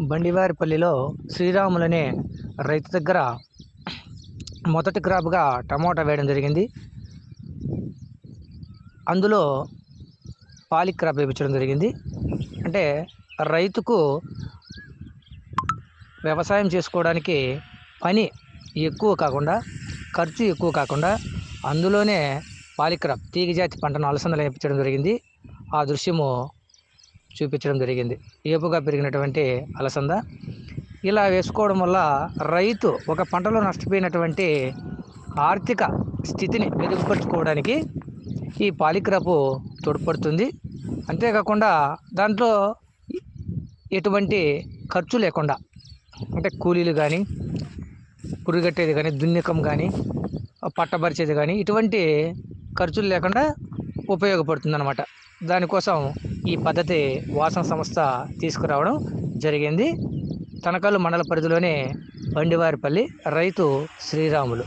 బండివారిపల్లిలో శ్రీరాములనే రైతు దగ్గర మొదటి క్రాప్గా టమోటా వేయడం జరిగింది. అందులో పాలి క్రాప్ వేయించడం జరిగింది. అంటే రైతుకు వ్యవసాయం చేసుకోవడానికి పని ఎక్కువ కాకుండా ఖర్చు ఎక్కువ కాకుండా అందులోనే పాలిక్రాప్ తీగజాతి పంటను అలసందలు వేయించడం జరిగింది. ఆ దృశ్యము చూపించడం జరిగింది. ఏపుగా పెరిగినటువంటి అలసంద. ఇలా వేసుకోవడం వల్ల రైతు ఒక పంటలో నష్టపోయినటువంటి ఆర్థిక స్థితిని మెరుగుపరుచుకోవడానికి ఈ పాలిక్రాపు తోడ్పడుతుంది. అంతేకాకుండా దాంట్లో ఎటువంటి ఖర్చు లేకుండా అంటే కూలీలు కానీ పురుగట్టేది కానీ దున్నికం కానీ పట్టబరిచేది కానీ ఇటువంటి ఖర్చులు లేకుండా ఉపయోగపడుతుంది అనమాట దానికోసం ఈ పద్ధతి వాసన సంస్థ తీసుకురావడం జరిగింది. తనకల్లు మండల పరిధిలోనే బండివారిపల్లి రైతు శ్రీరాములు.